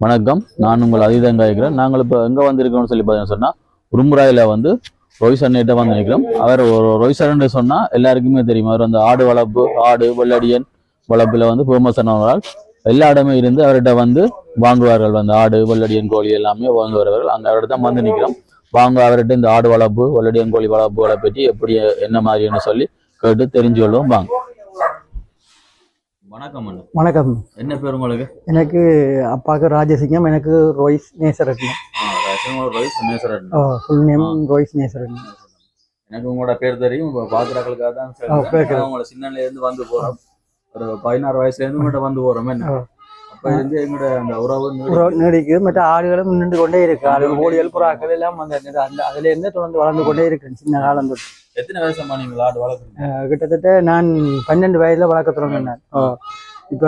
வணக்கம். நான் உங்கள் அதீதம் காய்க்கிறேன் நாங்கள் இப்போ எங்கே வந்திருக்கோம்னு சொல்லி பார்த்தீங்கன்னா சொன்னால் உரும்புராயில் வந்து ரோஹித் வந்து நிற்கிறோம் அவர் ஒரு ரோஹித் சொன்னால் எல்லாருக்குமே தெரியும். அவர் அந்த ஆடு வளர்ப்பு ஆடு வெள்ளடியன் வளர்ப்பில் வந்து ஃபேமஸ் எல்லா இடமே இருந்து அவர்கிட்ட வந்து வாங்குவார்கள். வந்து ஆடு வெள்ளடியன் கோழி எல்லாமே வாங்குவார்கள் அங்கே அவர்கிட்ட தான் வந்து நிற்கிறோம் வாங்க அவர்கிட்ட இந்த ஆடு வளர்ப்பு வெள்ளடியன் கோழி வளர்ப்புகளை பற்றி எப்படி என்ன மாதிரின்னு சொல்லி கேட்டு தெரிஞ்சு கொள்வோம் வாங்க. வணக்கம் வணக்கம். என்ன பேர் உங்களுக்கு? எனக்கு அப்பாவுக்கு ராஜசிங்கம் எனக்கு Royce Nesaratnam Rohit Sumeswaran full name Royce Nesaratnam எனக்கு உங்களோட பேர் தெரியும். பாக்குறாக்களுக்காக தான் ஆ, பேர் சொல்றேன். உங்களை சின்னல இருந்து வந்து போறோம். ஒரு பதினாறு வயசுல இருந்து உங்கள்கிட்ட வந்து போறோம். என்ன? ஆ. அப்ப இருந்து எங்களோட அந்த உறவு நீடிக்குது. மற்ற ஆடுகளும் நின்று கொண்டே இருக்கு. ஆடு கோழிகள் புறாக்கள் எல்லாம் அந்த- அந்த அதுல இருந்து தொடர்ந்து வளர்ந்து கொண்டே இருக்கு. சின்ன காலம் தொட்டு. எத்தனை வருஷமா நீங்க ஆடு வளர்க்குறீங்க? கிட்டத்தட்ட நான் பன்னெண்டு வயதுல வளர்க்க தொடங்கினேன். இப்ப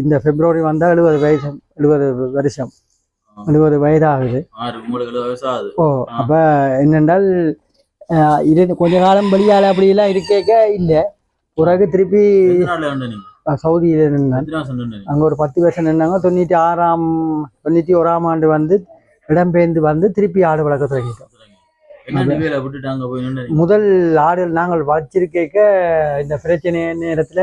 இந்த பிப்ரவரி வந்தா எழுபது வயசு எழுபது வருஷம். எழுபது வயசு ஆகுது. ஓ அப்ப என்னென்றால் இது கொஞ்ச காலம் வெளியால அப்படியெல்லாம் இருக்கேக்க இல்லை. பிறகு திருப்பி சவுதியில நின்னீங்க? அங்க ஒரு பத்து வருஷம் நின்னாங்க. தொண்ணூற்றி ஆறாம் தொண்ணூற்றி ஓராம் ஆண்டு வந்து இடம்பெயர்ந்து வந்து திருப்பி ஆடு வளர்க்க தொடங்கிட்டோம். முதல் ஆடுகள் நாங்கள் வச்சிருக்க இந்த பிரச்சனை நேரத்துல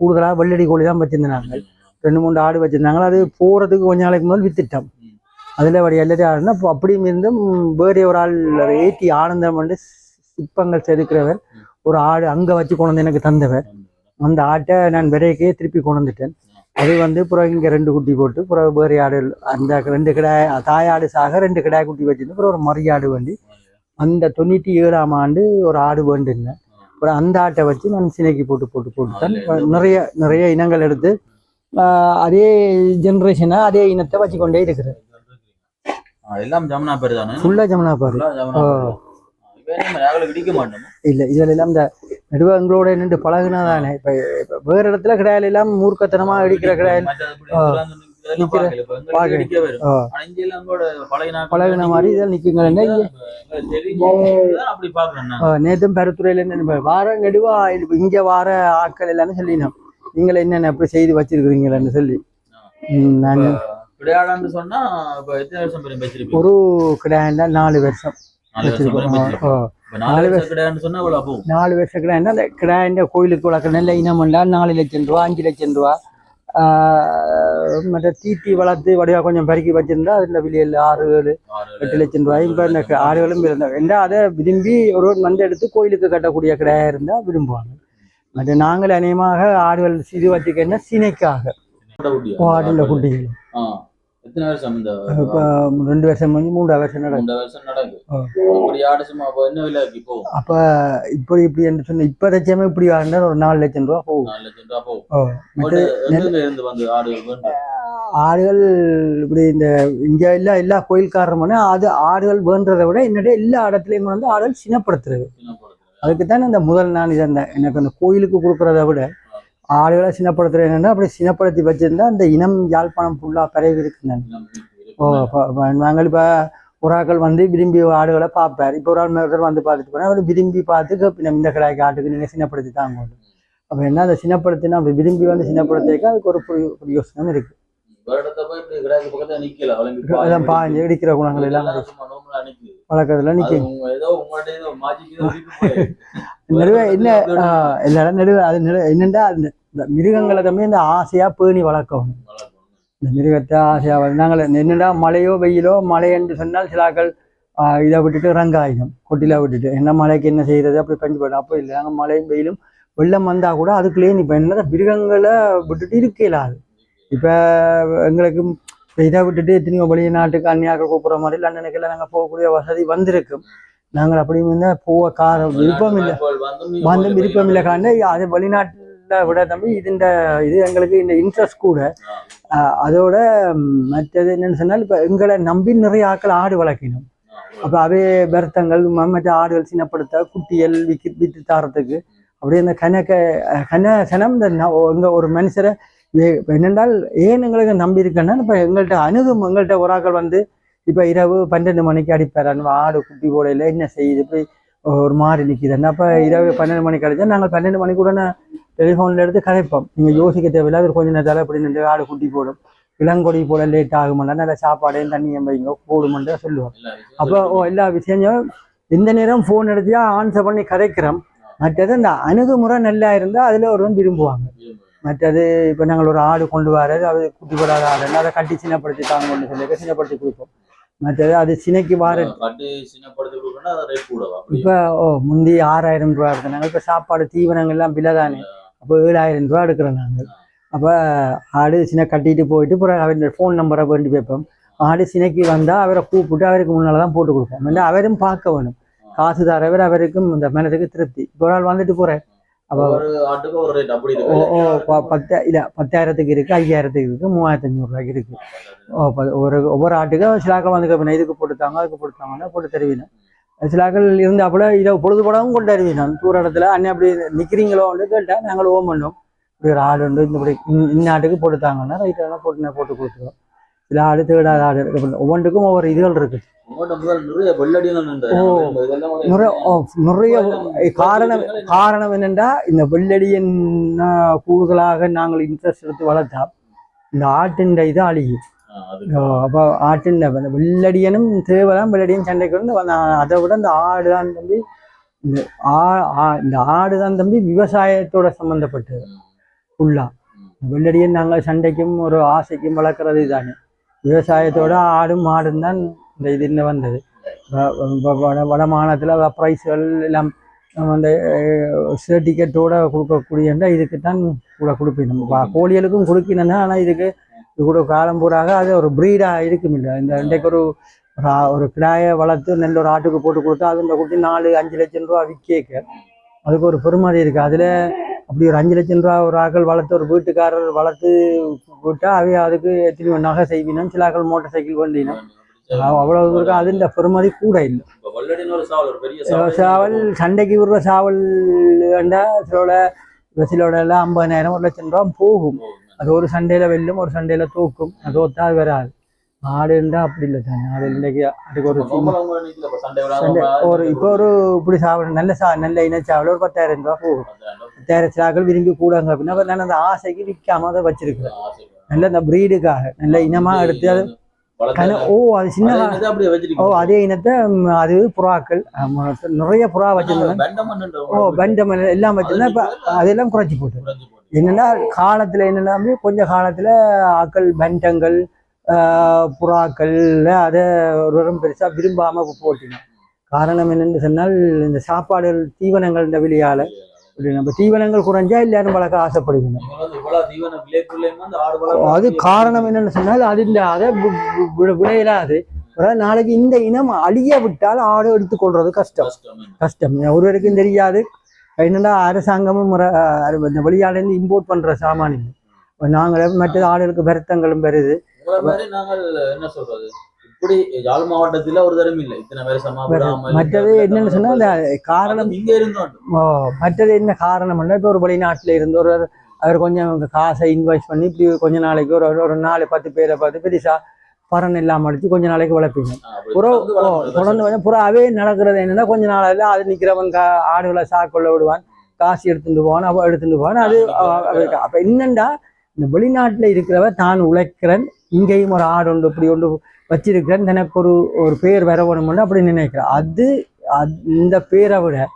கூடுதலா வெள்ளடி கோழி தான் வச்சிருந்தாங்க. ரெண்டு மூணு ஆடு வச்சிருந்தாங்க. அது போறதுக்கு கொஞ்ச நாளைக்கு முதல் வித்துட்டோம். அதுல வடி எல்லாத்தையும் ஆடுனா இப்போ அப்படியும் இருந்தும் வேறு ஒரு ஆள் ஏற்றி ஆனந்தம் வந்து சிற்பங்கள் செதுக்கிறவர் ஒரு ஆடு அங்க வச்சு கொண்டு வந்து எனக்கு தந்தவர். அந்த ஆட்டை நான் விரைக்கே திருப்பி கொண்டு வந்துட்டேன். அது வந்து அப்புறம் இங்கே ரெண்டு குட்டி போட்டு அப்புறம் வேறு ஆடு அந்த ரெண்டு கிடாய் தாயாடு சாக ரெண்டு கிடாய் குட்டி வச்சிருந்து அப்புறம் ஒரு மறியாடு வண்டி அந்த தொண்ணூற்றி ஏழாம் ஆண்டு ஒரு ஆடு வேண்டுங்க. அப்புறம் அந்த ஆட்டை வச்சு நான் சினைக்கு போட்டு போட்டு போட்டு தான் இப்ப நிறைய நிறைய இனங்கள் எடுத்து அதே ஜென்ரேஷனாக அதே இனத்தை வச்சு கொண்டே இருக்கிறேன் எல்லாம் ஜமுனா பேர் தானே ஃபுல்லாக ஜமுனா பாரு இல்லை இதில் எல்லாம் இந்த நடுவ எங்களோட நின்று பழகுனா தானே. இப்போ வேறு இடத்துல கிடையாது எல்லாம் மூர்க்கத்தனமாக அடிக்கிற கிடையாது பழகுன மாதிரி அப்படி நான். நேற்றும் பெருத்துறையில இருந்து வார நெடுவா இங்க வார ஆட்கள் எல்லாமே சொல்லினோம் நீங்கள் என்னென்ன எப்படி செய்து வச்சிருக்கிறீங்களன்னு சொல்லி. ம், நாங்க விளையாடான்னு சொன்னா ஒரு கிடாண்டா நாலு வருஷம் நாலு வருஷம் கிடாண்ட கோயிலுக்கு வளர்க்குற நல்ல இனம் பண்ணா நாலு லட்சம் ரூபா அஞ்சு லட்சம் ரூபா. மற்ற தீட்டி வளர்த்து வடிவா கொஞ்சம் பருக்கி வச்சிருந்தா அதுல விலையில் ஆறு ஏழு எட்டு லட்சம் ரூபாய் இப்போ இந்த ஆடுகளும் இருந்தாங்க ஏன்னா அதை விரும்பி ஒரு மந்தை எடுத்து கோயிலுக்கு கட்டக்கூடிய கிடையா இருந்தா விரும்புவாங்க. மற்ற நாங்கள் அநேகமாக ஆடுகள் இது வச்சுக்கன்னா சினைக்காக. ஆடுல குட்டிகள். ஆ. எத்தனை வருஷம் இந்த ரெண்டு வருஷம் முடிஞ்சு மூன்று வருஷம் நடக்கும் மூன்று வருஷம் நடக்கு. ஆ. அப்படி ஆடு சும்மா அப்ப என்ன விலைக்கு போகும் அப்போ இப்படி இப்படி என்று சொன்ன இப்போ லட்சமே இப்படி ஆடுனா ஒரு நாலு லட்சம் ரூபா போகும். நாலு லட்சம் ரூபா போகும். இருந்து வந்து ஆடு வேண்டும் ஆடுகள் இப்படி இந்த இங்கே எல்லா எல்லா கோயில்காரமான அது ஆடுகள் வேண்டதை விட என்னுடைய எல்லா இடத்துலையும் வந்து ஆடுகள் சின்னப்படுத்துறது. அதுக்கு தான் இந்த முதல் நான் இதை எனக்கு அந்த கோயிலுக்கு கொடுக்குறத விட ஆடுகளை சின்னப்படுத்துறது என்னன்னா அப்படி சின்னப்படுத்தி வச்சிருந்தா அந்த இனம் யாழ்ப்பாணம் ஃபுல்லாக பரவி இருக்கு நான் ஓ அப்ப- அப்ப நாங்கள் இப்போ ஆட்கள் வந்து விரும்பி ஆடுகளை பார்ப்பார். இப்போ ஒரு ஆள் ஒருத்தர் வந்து பார்த்துட்டு போனால் அவர் விரும்பி பார்த்து "இப்ப நம்ம இந்த கடாய்க்கு ஆட்டுக்கு நீங்கள் சின்னப்படுத்தி தாங்க அப்போ என்ன அதை சின்னப்படுத்தினா அப்படி விரும்பி வந்து சின்னப்படுத்திக்க அதுக்கு ஒரு புரி யோசனை இருக்கு. வருடத்தை போய் இப்படி கிடாக்கு பக்கத்துல நிக்கல. அவளுக்கு அதான் பாஞ்சு இடிக்கிற குணங்கள் எல்லாம் வளர்க்கறதுல நிற்கும். நடுவே என்ன எல்லாரும் நடுவே அது அந்த இந்த மிருகங்களை தம்பி இந்த ஆசையா பேணி வளர்க்கணும். இந்த மிருகத்தை ஆசையா நாங்கள் என்னடா மழையோ வெயிலோ மழை என்று சொன்னால் சிலாக்கள் இதை விட்டுட்டு ரங்காயிடும் கொட்டில விட்டுட்டு. என்ன மழைக்கு என்ன செய்யறது அப்படி பஞ்சு போயிடும். அப்போ இல்லை நாங்கள் மழையும் வெயிலும் வெள்ளம் வந்தா கூட அதுக்குள்ளேயே இப்போ என்ன மிருகங்களை விட்டுட்டு இருக்கலாது இப்போ எங்களுக்கு இப்ப இதை விட்டுட்டு எத்தனையோ வெளிநாட்டுக்கு அந்நியாக்கள் கூப்பிட்ற மாதிரி லண்டனுக்கெல்லாம் நாங்கள் போகக்கூடிய வசதி வந்திருக்கும். நாங்கள் அப்படி இருந்தால் போக கார விருப்பம் இல்லை. வந்து விருப்பம் இல்லை. காண்ட அது வெளிநாட்டில் விட தம்பி இதுண்ட இது எங்களுக்கு இந்த இன்ட்ரெஸ்ட் கூட. அதோட மற்றது என்னன்னு சொன்னால் இப்போ எங்களை நம்பி நிறைய ஆட்கள் ஆடு வளர்க்கணும். அப்போ அவே வருத்தங்கள் மற்ற ஆடுகள் சின்னப்படுத்த குட்டிகள் விக்கி விட்டு தாரத்துக்கு அப்படியே இந்த கணக்க கன சனம் இந்த ஒரு மனுஷரை என்னென்றால் ஏன் எங்களுக்கு நம்பி இருக்கேன்னா இப்போ எங்கள்கிட்ட அணுகும் எங்கள்கிட்ட ஒரு வந்து இப்போ இரவு பன்னெண்டு மணிக்கு அடிப்பார் ஆடு குட்டி போடையில் என்ன செய்யுது போய் ஒரு மாதிரி நிற்கிதுன்னா அப்போ இரவு பன்னெண்டு மணிக்கு அடித்தா நாங்கள் பன்னெண்டு மணிக்கு உடனே டெலிஃபோனில் எடுத்து கதைப்போம். நீங்கள் யோசிக்க தேவையில்லாத கொஞ்ச நேரத்தால் அப்படி நின்று ஆடு குட்டி போடும். இளங்கொடி போல லேட் ஆகுமெல்லாம் நல்ல சாப்பாடையும் தண்ணியும் வைங்க போடுமெண்டா சொல்லுவோம். அப்போ எல்லா விஷயங்களும் எந்த நேரம் ஃபோன் எடுத்தியா ஆன்சர் பண்ணி கதைக்கிறோம். மற்றது இந்த அணுகுமுறை நல்லா இருந்தால் அதில் ஒருவன் விரும்புவாங்க. மற்றது இப்போ நாங்கள் ஒரு ஆடு கொண்டு வர்றது அது குட்டி போடாத ஆடு அதை கட்டி சின்னப்படுத்தி தாங்கன்னு சொல்லி சின்னப்படுத்தி கொடுப்போம். மற்றது அது சினைக்கு வார இப்போ ஓ முந்தி ஆறாயிரம் ரூபா எடுத்தாங்க இப்போ சாப்பாடு தீவனங்கள் எல்லாம் விலை தானே. அப்போ ஏழாயிரம் ரூபா எடுக்கிறோம் நாங்கள். அப்போ ஆடு சின்ன கட்டிட்டு போயிட்டு அப்புறம் அவர் ஃபோன் நம்பரை வேண்டி வைப்போம். ஆடு சினைக்கு வந்தால் அவரை கூப்பிட்டு அவருக்கு முன்னால் தான் போட்டு கொடுப்போம். இல்லை அவரும் பார்க்க வேணும். காசு தரவர் அவருக்கும் இந்த மனதுக்கு திருப்தி. இப்போ ஒரு ஆள் வந்துட்டு போகிறேன் இருக்கு. பத்து இல்லை பத்தாயிரத்துக்கு இருக்குது ஐயாயிரத்துக்கு இருக்குது மூவாயிரத்தி அஞ்சூறுரூவாய்க்கு இருக்குது ஓ ப- ஒரு ஒவ்வொரு ஆட்டுக்கும் சிலாக்கள் வந்து இதுக்கு போட்டுத்தாங்க அதுக்கு போட்டுத்தாங்கன்னா போட்டு தருவீங்க சிலாக்கள் இருந்தாப்புல இதை பொழுதுபடவும் கொண்டு வருவீங்க தூர இடத்துல அண்ணன் அப்படி நிற்கிறீங்களோன்னு கேட்டால் நாங்கள் ஓம் பண்ணோம் இப்படி ஒரு ஆடு உண்டு இந்த இப்படி ஆட்டுக்கு போட்டுத்தாங்கன்னா ரைட்டாக போட்டு போட்டு கொடுத்துருவோம். சில ஆடு தேடாத ஆடு. இருக்கு ஒவ்வொன்றுக்கும் ஒவ்வொரு இதுகள் நிறைய காரணம் காரணம் என்னென்றா இந்த வெள்ளடியன் கூடுதலாக நாங்கள் இன்ட்ரெஸ்ட் எடுத்து வளர்த்தா இந்த ஆட்டின் இது அழியும். அப்போ ஆட்டின் வெள்ளடியனும் தேவைதான் வெள்ளடியன் சண்டைக்கு வந்து அதை விட இந்த ஆடு தான் தம்பி இந்த ஆ இந்த ஆடு தான் தம்பி விவசாயத்தோட சம்மந்தப்பட்டது ஃபுல்லா. வெள்ளடியன் நாங்கள் சண்டைக்கும் ஒரு ஆசைக்கும் வளர்க்குறது தானே விவசாயத்தோட ஆடும் மாடும் தான் இந்த இது இன்னும் வந்தது. வட மாநிலத்தில் ப்ரைஸ்கள் எல்லாம் நம்ம அந்த சர்டிஃபிகேட்டோட கொடுக்கக்கூடியன்றா இதுக்கு தான் கூட கொடுப்பேன். நம்ம கோழிகளுக்கும் கொடுக்கணும் ஆனால் இதுக்கு இது கூட காலம் பூராக அது ஒரு ப்ரீடாக இருக்கும் இல்லை. இந்த இன்றைக்கு ஒரு ஒரு கிடாயை வளர்த்து நல்ல ஒரு ஆட்டுக்கு போட்டு கொடுத்தா அது இந்த குட்டி நாலு அஞ்சு லட்சம் ரூபா விற்கேக்க. அதுக்கு ஒரு பெருமதி இருக்குது அதில் அப்படி ஒரு அஞ்சு லட்சம் ரூபா ஒரு ஆக்கள் வளர்த்து ஒரு வீட்டுக்காரர் வளர்த்து விட்டா அவைய அதுக்கு எத்தனை நகை செய்வினோம் சில ஆக்கள் மோட்டார் சைக்கிள் வண்டினோம் அவ்வளவு இருக்கு. அதுல பெருமதி கூட இல்லை. சாவல் சண்டைக்கு விடுற சாவல் சிலோட சிலோட எல்லாம் ஐம்பதாயிரம் ஒரு லட்சம் ரூபா போகும். அது ஒரு சண்டையில வெல்லும் ஒரு சண்டையில தூக்கும். அது ஒத்தா அது வராது. ஆடுண்டா அப்படி இல்லை தானே ஆடு இன்னைக்கு அதுக்கு ஒரு சண்டை ஒரு இப்போ ஒரு இப்படி சாவல் நல்ல சா நல்ல இனச்சாவல் ஒரு பத்தாயிரம் ரூபா போகும். பத்தாயிரம் சாக்கள் விரும்பி கூடாங்க அப்படின்னா அப்ப நான் அந்த ஆசைக்கு விற்காம அதை வச்சிருக்கிறேன் நல்ல அந்த ப்ரீடுக்காக நல்ல இனமா எடுத்து அது ஓ அது சின்ன ஓ அதே இனத்தை அது புறாக்கள் நிறைய புறா வச்சிருந்தேன் ஓ பண்டம் எல்லாம் வச்சிருந்தேன் இப்ப அதெல்லாம் குறைச்சி போட்டு. என்னன்னா காலத்துல என்னன்னா கொஞ்ச காலத்துல ஆக்கள் பண்டங்கள் புறாக்கள்ல அதை ஒரு பெருசா விரும்பாம போட்டினோம் காரணம் என்னன்னு சொன்னால் இந்த சாப்பாடுகள் தீவனங்கள் இந்த வெளியால நம்ம தீவனங்கள் குறைஞ்சா எல்லாரும் வளர்க்க ஆசைப்படுவீங்க அது காரணம் என்னன்னு சொன்னால் அது இந்த அதை வி- விளையலாது. நாளைக்கு இந்த இனம் அழிய விட்டால் ஆடு எடுத்துக்கொள்றது கஷ்டம். கஷ்டம். ஒருவருக்கும் தெரியாது. என்னடா அரசாங்கமும் முறை இந்த வெளியாலேருந்து இம்போர்ட் பண்ற சாமான் நாங்களே நாங்கள் மற்ற ஆடுகளுக்கு வருத்தங்களும் வருது நாங்கள் என்ன சொல்றது? இப்படி யாழ் மாவட்டத்துல ஒரு தரம் இல்லை. இத்தனை மற்றது என்னன்னு சொன்னா காரணம் இங்க இருந்தோம் ஓ, மற்றது என்ன காரணம்னா இப்போ ஒரு வெளிநாட்டுல இருந்து ஒரு அவர் கொஞ்சம் காசை இன்வெஸ்ட் பண்ணி இப்படி கொஞ்ச நாளைக்கு ஒரு ஒரு நாலு பத்து பேரை பார்த்து பெருசா பறன் இல்லாம அடிச்சு கொஞ்ச நாளைக்கு வளர்ப்பீங்க. புறா தொடர்ந்து கொஞ்சம் புறாவே நடக்கிறது என்னன்னா கொஞ்ச நாளையில அது நிக்கிறவன் கா ஆடுகளை சாக்குள்ள விடுவான் காசு எடுத்துட்டு போவான் அவ எடுத்துட்டு போவான். அது அப்ப என்னண்டா இந்த வெளிநாட்டில் இருக்கிறவ தான் உழைக்கிறேன். இங்கேயும் ஒரு ஆடு ஒன்று இப்படி ஒன்று வச்சிருக்கிறேன். எனக்கு ஒரு ஒரு பேர் வரவணும்னு அப்படி நினைக்கிறேன் அது அது- இந்த பேரை விட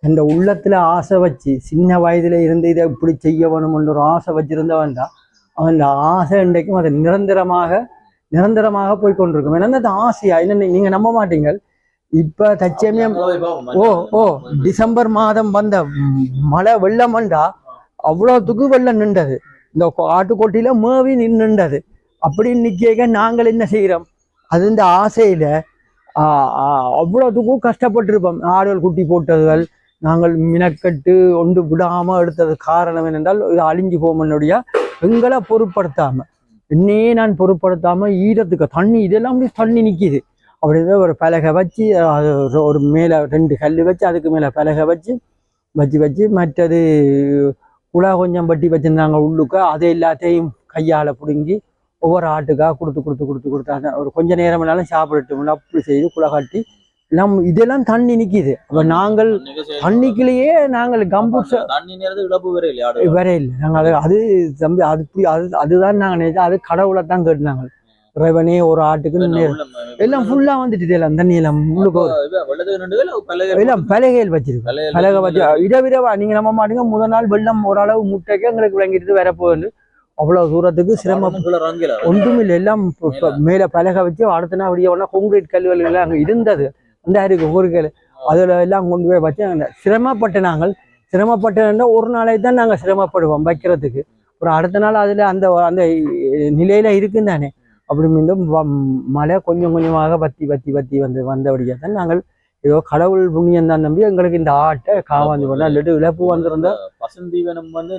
அந்த உள்ளத்துல ஆசை வச்சு சின்ன வயதுல இருந்து இதை இப்படி செய்ய வேணும்னு ஒரு ஆசை வச்சிருந்தவன் தான். அவன் அந்த ஆசை இன்றைக்கும் அது நிரந்தரமாக நிரந்தரமாக போய் கொண்டிருக்கும். ஏன்னா அந்த ஆசையா? என்ன நீங்க நம்ப மாட்டீங்க. இப்ப தச்சமயம் ஓ ஓ டிசம்பர் மாதம் வந்த மழை வெள்ளம் வந்தா துகு வெள்ளம் நின்றது. இந்த ஆட்டுக்கொட்டியில் மேவி நின்றுண்டது அப்படின்னு நிற்க நாங்கள் என்ன செய்கிறோம் அது இந்த ஆசையில ஆ, ஆ, அவ்வளோத்துக்கும் கஷ்டப்பட்டிருப்போம். ஆடுகள் குட்டி போட்டதுகள் நாங்கள் மினக்கட்டு ஒன்று விடாமல் எடுத்தது காரணம் என்னென்றால் இது அழிஞ்சு போமனுடைய எங்களை பொருட்படுத்தாமல் என்னையே நான் பொருட்படுத்தாமல் ஈரத்துக்கு தண்ணி இதெல்லாம் அப்படியே தண்ணி நிற்கிது அப்படியே ஒரு பலகை வச்சு அது ஒரு- ஒரு மேலே ரெண்டு கல் வச்சு அதுக்கு மேலே பலகை வச்சு வச்சு வச்சு மற்றது குழா கொஞ்சம் வட்டி வச்சிருந்தாங்க உள்ளுக்க. அதை எல்லாத்தையும் கையால் பிடுங்கி ஒவ்வொரு ஆட்டுக்காக கொடுத்து கொடுத்து கொடுத்து கொடுத்து. அந்த ஒரு கொஞ்ச நேரம் வேணாலும் சாப்பிடட்டும். அப்படி செய்து கட்டி எல்லாம் இதெல்லாம் தண்ணி நிக்குது. அப்ப நாங்கள் தண்ணிக்குள்ளேயே நாங்கள் நேரத்துக்கு இழப்பு வேற இல்லை. நாங்கள் அது அது தம்பி அது அது அதுதான் நாங்கள் நினைச்சோம் அது கடவுளை தான் கேட்டுனாங்க. இறைவனே ஒரு ஆட்டுக்கு எல்லாம் ஃபுல்லா வந்துட்டு எல்லாம் தண்ணி எல்லாம் பல்லக எல்லாம் பலகைகள் வச்சிருக்கு பலகை வச்சு இடவிடவா நீங்க நம்ப மாட்டீங்க முதல் நாள் வெள்ளம் ஓரளவு முட்டைக்கு எங்களுக்கு விளங்கிட்டு வர போகுது அவ்வளவு தூரத்துக்கு சிரமம். ஒன்றும் இல்லை எல்லாம் மேல. பலகை வச்சு அடுத்த நாள் அப்படியே ஒன்றா கான்கிரீட் கல்வெல் எல்லாம் அங்கே இருந்தது. அந்த இருக்கு ஊருக்கு அதுல எல்லாம் கொண்டு போய் வச்சு சிரமப்பட்ட நாங்கள் சிரமப்பட்ட ஒரு நாளை தான் நாங்கள் சிரமப்படுவோம் வைக்கிறதுக்கு. ஒரு அடுத்த நாள் அதுல அந்த அந்த நிலையில இருக்குன்னு தானே அப்படி மீண்டும் மழை கொஞ்சம் கொஞ்சமாக வத்தி வத்தி வத்தி வந்து வந்தபடியாக தான் நாங்கள் ஏதோ கடவுள் புண்ணியம் தான் நம்பி எங்களுக்கு இந்த ஆட்டை காவாந்து பண்ணா இல்லாட்டி இழப்பு வந்திருந்தா பசந்தீவனம் வந்து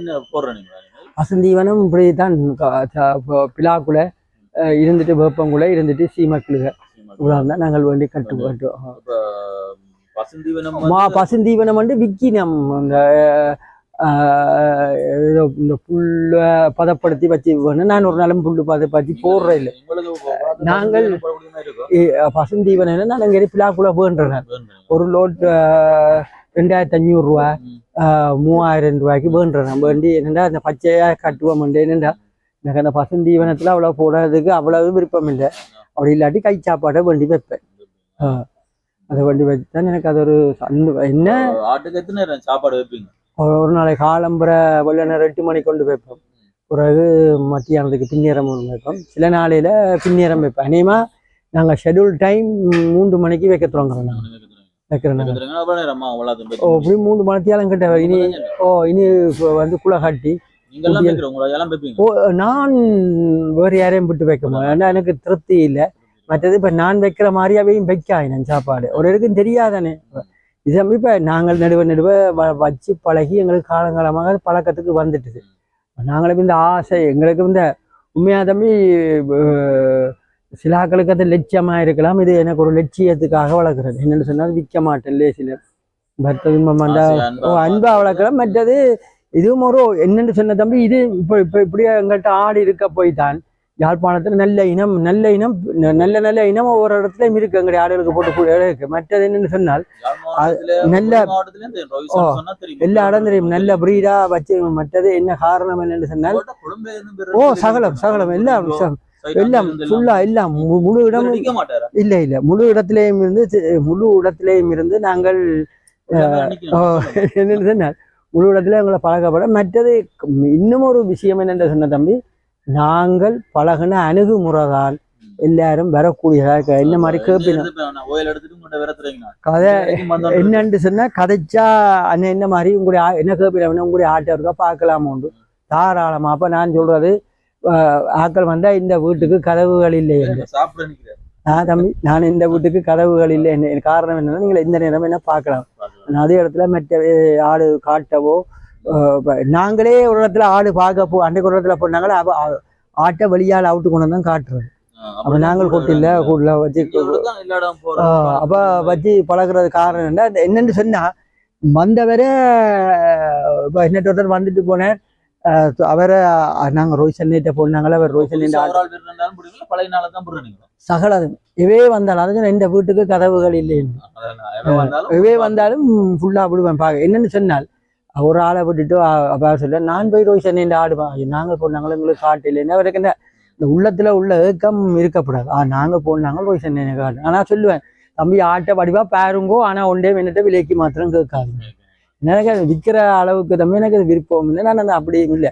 வசந்தீவனம் இப்படி தான் பிலாக்குள்ள இருந்துட்டு வேப்பங்குள்ள இருந்துட்டு சீமக்கிழுக இவ்வளோ தான் நாங்கள் வேண்டி கட்டு கட்டுவோம். பசந்தீவனம் மா பசுந்தீவனம் வந்து விக்கினம். அந்த அஹ், ஏதோ இந்த புல்ல பதப்படுத்தி வச்சு வேணும். நான் ஒரு நாளும் புல்லு பதப்படுத்தி போடுறேன் இல்லை. நாங்கள் பசுந்தீவனம் நான் அங்கே பிலாக்குள்ள வேண்டுறேன் ஒரு லோட் ரெண்டாயிரத்தி அஞ்சூறு ரூபா ஆஹ் மூவாயிரம் ரூபாய்க்கு வேண்டுறேன் வேண்டி என்னடா அந்த பச்சையா கட்டுவோம். என்னடா எனக்கு அந்த பசுந்தீவனத்துல அவ்வளவு போடுறதுக்கு அவ்வளவு விருப்பம் இல்லை. அப்படி இல்லாட்டி கை சாப்பாடை வேண்டி வைப்பேன். அதை வேண்டி வச்சு தான் எனக்கு அது ஒரு என்ன? ஆட்டுக்கு எத்தனை சாப்பாடு வைப்பீங்க? ஒரு ஒரு நாளைக்கு காலம்புரை வெள்ளனர் எட்டு மணிக்கு கொண்டு வைப்போம். பிறகு மத்தியானத்துக்கு பின்னேரம் ஒன்று வைப்போம். சில நாளையில பின்னேரம் வைப்பேன் அநேகமா நாங்கள் ஷெட்யூல் டைம் மூன்று மணிக்கு வைக்க தொடங்குறோம் நாங்கள் வைக்கிறோம் ஓ இப்படி மூணு மணித்தியாலும் கிட்ட இனி ஓ இனி வந்து கட்டி ஓ நான் வேறு யாரையும் விட்டு வைக்க ஏன்னா எனக்கு திருப்தி இல்லை. மற்றது இப்போ நான் வைக்கிற மாதிரியாவையும் வைக்காயினேன் சாப்பாடு. ஒரு இடக்கும் தெரியாதானே? இது இப்போ நாங்கள் நடுவ நடுவ வச்சு பழகி எங்களுக்கு காலங்காலமாக பழக்கத்துக்கு வந்துட்டுது. நாங்களும் இந்த ஆசை எங்களுக்கு இந்த உண்மையா தம்பி அஹ், சில ஆட்களுக்கு அது லட்சியமாக இருக்கலாம். இது எனக்கு ஒரு லட்சியத்துக்காக வளர்க்குறது. என்னென்னு சொன்னால் விற்க மாட்டேன் லேசில். பர்த்த அன்பா, ஓ அன்பா வளர்க்கலாம். மற்றது இதுவும் ஒரு என்னன்னு சொன்ன தம்பி இது இப்போ இப்போ இப்படியே எங்கள்கிட்ட ஆடு இருக்க போய்தான். யாழ்ப்பாணத்துல நல்ல இனம் நல்ல இனம் நல்ல நல்ல இனம் ஒவ்வொரு இடத்துலயும் இருக்கு எங்களுடைய ஆடுகளுக்கு போட்டு கூட இருக்கு மற்றது என்னன்னு சொன்னால் நல்ல-. எல்லா இடம் தெரியும் நல்ல பிரீடா வச்சு மற்றது என்ன காரணம் என்னன்னு சொன்னால் ஓ. சகலம் சகலம் எல்லாம் எல்லாம் ஃபுல்லா எல்லாம் முழு மாட்டாரா? இல்ல இல்ல முழு இடத்திலேயும் இருந்து முழு இடத்திலேயும் இருந்து நாங்கள். என்னன்னு சொன்னால் முழு இடத்துல எங்களை பழக்கப்பட மற்றது இன்னும் ஒரு விஷயம் என்னென்று சொன்ன தம்பி நாங்கள் பழகின அணுகுமுறை தான் எல்லாரும் வரக்கூடியதா இருக்கு. என்ன மாதிரி கேப்பின? கதை என்னன்னு சொன்னா கதைச்சா அண்ணன் என்ன மாதிரி உங்களுடைய என்ன கேப்பின உங்களுடைய ஆட்டை இருக்கா பார்க்கலாம உண்டு தாராளமா. அப்ப நான் சொல்றது ஆஹ், ஆட்கள் வந்தா இந்த வீட்டுக்கு கதவுகள் இல்லை என்று. நான் தம்பி நான் இந்த வீட்டுக்கு கதவுகள் இல்லை என்ன காரணம் என்னன்னா நீங்கள் இந்த நேரம் என்ன பார்க்கலாம். நான் அதே இடத்துல மற்ற ஆடு காட்டவோ நாங்களே ஒரு இடத்துல ஆடு பார்க்க போ அன்றைக்கு ஒரு இடத்துல போனாங்களே ஆட்டை வெளியால் அவுட்டு கொண்டு வந்து தான் காட்டுறது அப்ப நாங்கள் கூட கொட்டில. கூடல வச்சு அப்ப வச்சு பழகுறது காரணம் என்ன? என்னன்னு சொன்னா வந்தவரை இப்போ இன்னொரு ஒருத்தர் வந்துட்டு போனேன் அவரை நாங்க ரோஹித் சன்னிட்ட போனாங்களே அவர் ரோஹித் பிடிக்கிறீங்க. சகலம் இவே வந்தாலும் அதாவது எந்த வீட்டுக்கு கதவுகள் இல்லைன்னு இவே வந்தாலும் ஃபுல்லாக விடுவேன் பார்க்க என்னன்னு சொன்னால் ஒரு ஆளை விட்டுட்டு அப்பா சொல்ல நான் போய் ரோஹித் சன்னிட்ட ஆடு நாங்கள் போனாங்களும் எங்களுக்கு காட்டில்லைன்னு அவருக்கு என்ன? இந்த உள்ளத்துல உள்ள ஏக்கம் இருக்கக்கூடாது. ஆ நாங்கள் போனாங்க ரோஹித் சன்னிட்ட காட்டு ஆனால் சொல்லுவேன் தம்பி ஆட்டை வடிவா பாருங்கோ. ஆனால் ஒன்றே மினிட்ட விலைக்கு மாத்திரம் கேட்காதுங்க. எனக்கு அது விற்கிற அளவுக்கு தம்பி எனக்கு அது விருப்பம் இல்லை. நான் அந்த அப்படியும் இல்லை.